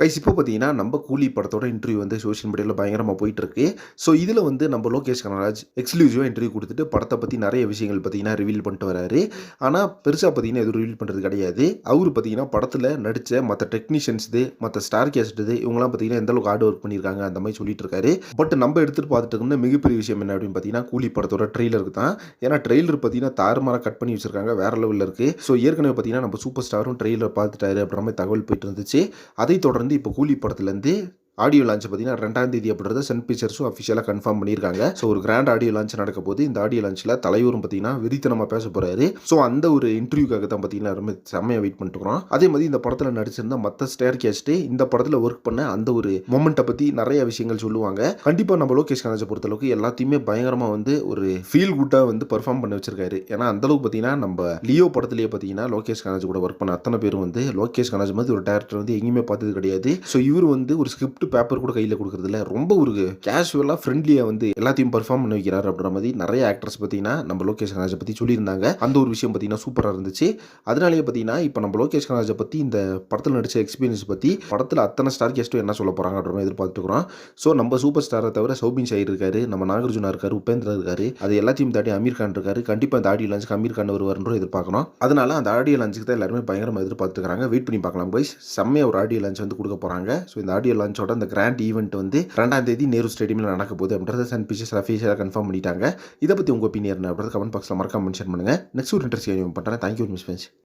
Guys இப்போ பார்த்தீங்கன்னா நம்ம கூலி படத்தோட இன்டர்வியூ வந்து சோஷியல் மீடியாவில் பயங்கரமாக போயிட்டுருக்கு. ஸோ இதில் வந்து நம்ம லோகேஷ் கனராஜ் எக்ஸ்க்ளூசிவாக இன்டர்வியூ கொடுத்துட்டு படத்தை பற்றி நிறைய விஷயங்கள் பார்த்தீங்கன்னா ரிவீல் பண்ணிட்டு வராரு. ஆனால் பெருசாக பார்த்தீங்கன்னா எதுவும் ரிவீல் பண்ணுறது கிடையாது. அவர் பார்த்தீங்கன்னா படத்தில் நடித்த மற்ற டெக்னீஷியன்ஸ் இது மற்ற ஸ்டார் கேஸ்ட் இது இவங்கெல்லாம் பார்த்தீங்கன்னா எந்த அளவுக்கு ஹார்ட் ஒர்க் பண்ணியிருக்காங்க அந்த மாதிரி சொல்லிட்டு இருக்காரு. பட் நம்ம எடுத்துகிட்டு பார்த்துட்டு இருந்த மிகப்பெரிய விஷயம் என்ன அப்படின்னு பார்த்தீங்கன்னா கூலி படத்தோட ட்ரெய்லருக்கு தான். ஏன்னா ட்ரெய்லர் பார்த்தீங்கன்னா தாறுமாறாக கட் பண்ணி வச்சிருக்காங்க வேற லெவலில் இருக்குது ஸோ ஏற்கனவே பார்த்தீங்கன்னா நம்ம சூப்பர் ஸ்டாரும் ட்ரெய்லர் பார்த்துட்டாரு அப்படின்ற மாதிரி தகவல் போயிட்டு இருந்துச்சு. அதை தொடர்ந்து இப்போ கூலி படத்துலேருந்து ஆடியோ லான்ச் பார்த்தீங்கன்னா ரெண்டாம் தேதி அப்படின்றத சன் பிக்சர்ஸும் அஃபிஷியலாக கன்ஃபார்ம் பண்ணியிருக்காங்க. ஸோ ஒரு கிராண்ட் ஆடியோ லான்ச் நடக்க போது இந்த ஆடியோ லான்ச்சில் தலைவரும் பார்த்தீங்கன்னா விரித்தனமாக பேச போகிறாரு ஸோ அந்த ஒரு இன்டர்வியூக்காக தான் பார்த்தீங்கன்னா ரொம்ப செம்மையாக வெயிட் பண்ணிட்டுருக்கோம் அதே மாதிரி இந்த படத்தில் நடிச்சிருந்த மற்ற ஸ்டேர் கேஸ்ட்டு இந்த படத்தில் ஒர்க் பண்ண அந்த ஒரு மொமெண்ட்டை பற்றி நிறைய விஷயங்கள் சொல்லுவாங்க. கண்டிப்பாக நம்ம லோகேஷ் கனராஜை பொறுத்தளவுக்கு எல்லாத்தையுமே பயங்கரமாக வந்து ஒரு ஃபீல் குட்டாக வந்து பெர்ஃபார்ம் பண்ண வச்சிருக்காரு. ஏன்னா அந்தளவுக்கு பார்த்தீங்கன்னா நம்ம லியோ படத்துலேயே பார்த்தீங்கன்னா லோகேஷ் கனராஜ் கூட ஒர்க் பண்ண அத்தனை பேரும் வந்து லோகேஷ் கனராஜ் மாதிரி ஒரு டேரக்டர் வந்து எங்கேயுமே பார்த்தது கிடையாது. ஸோ இவர் வந்து ஒரு ஸ்கிரிப்ட் பேப்பர் கூட கையில் கொடுக்குறதுல ரொம்ப ஒரு கேஷுவலாக ஃப்ரெண்ட்லியாக வந்து எல்லாத்தையும் பெர்ஃபார்ம் பண்ணி வைக்கிறார் அப்படின்ற மாதிரி நிறைய ஆக்டர்ஸ் பார்த்தீங்கன்னா நம்ம லோகேஷ் கனராஜை பற்றி சொல்லியிருந்தாங்க. அந்த ஒரு விஷயம் பார்த்தீங்கன்னா சூப்பராக இருந்துச்சு. அதனாலேயே பார்த்தீங்கன்னா இப்போ நம்ம லோகேஷ் கனராஜை பற்றி இந்த படத்தில் நடித்த எக்ஸ்பீரியன்ஸ் பற்றி படத்தில் அத்தனை ஸ்டார் கேஸ்ட்டும் என்ன சொல்ல போகிறாங்க அப்படின்ற மாதிரி எதிர்பார்த்துக்கிறோம் ஸோ நம்ம சூப்பர் ஸ்டாரை தவிர சௌபின் ஷாஹிர் இருக்காரு நம்ம நாகார்ஜுனா இருக்காரு உபேந்திரா இருக்காரு அது எல்லாத்தையும் தாண்டி அமீர் கான் இருக்காரு. கண்டிப்பாக அந்த ஆடியோ லான்ச்சுக்கு அமீர் கான் வருவார்ன்ற எதிர்பார்க்கணும். அதனால அந்த ஆடியோ லான்ச்சுக்கு தான் எல்லாருமே பயங்கரமாக எதிர்பார்த்துக்கிறாங்க. வெயிட் பண்ணி பார்க்கலாம் போய் செம்மையாக ஒரு ஆடியோ லான்ச் வந்து கொடுக்க போகிறாங்க ஸோ இந்த ஆடியோ லான்ச்சோட அந்த கிராண்ட் ஈவெண்ட் வந்து ரெண்டாம் தேதி நேரு ஸ்டேடியமில் நடக்க போகுது அப்படின்றத சன் பிக்சர்ஸ் அஃபீஷியலாக கன்ஃபார்ம் பண்ணிட்டாங்க. இதை பற்றி உங்கள் ஒப்பீனியர் அப்படின்றது கமெண்ட் பாக்ஸில் மறக்காம மென்ஷன் பண்ணுங்கள் நெக்ஸ்ட் ஒரு இன்ட்ரெஸ்ட் பண்ணுறேன் தேங்க்யூ மிஸ் ஃப்ரெண்ட்ஸ்